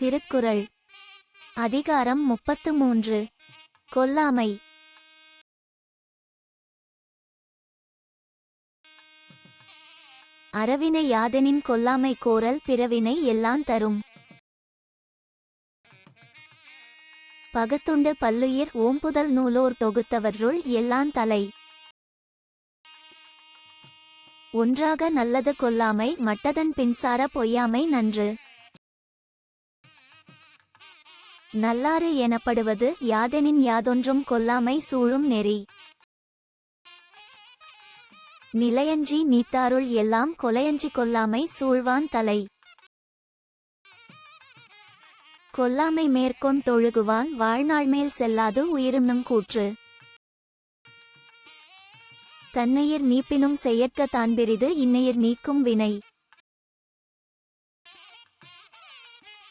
திருக்குறள். அதிகாரம் முப்பத்து மூன்று. கொல்லாமை. அறவினை யாதெனின் கொல்லாமை கோரல் பிறவினை எல்லாம் தரும். பகத்துண்டு பல்லுயிர் ஓம்புதல் நூலோர் தொகுத்தவருள் எல்லாம் தலை. ஒன்றாக நல்லது கொல்லாமை மட்டதன் பின்சார பொய்யாமை நன்று. நல்லாறு எனப்படுவது யாதெனின் யாதொன்றும் கொல்லாமை சூழும் நெறி. நிலையஞ்சி நீத்தாருள் எல்லாம் கொலையஞ்சி கொல்லாமை சூழ்வான் தலை. கொல்லாமை மேற்கொண் தொழுகுவான் வாழ்நாள் மேல் செல்லாது உயிருண்ணும் கூற்று. தன்னையிர் நீப்பினும் செயற்க தான்பிரிது இன்னையர் இன்னையிர் நீக்கும் வினை.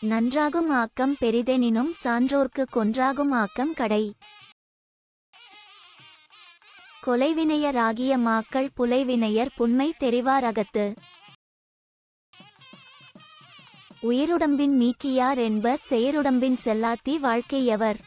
நன்றாகும் ஆக்கம் பெரிதெனினும் சான்றோர்க்கு கொன்றாகும் ஆக்கம் கடை. கொலைவினையராகிய மாக்கள் புலைவினையர் புன்மை தெரிவாரகத்து உயிருடம்பின் நீக்கியார் என்பர் செயருடம்பின் செல்லாத்தி வாழ்க்கையவர்.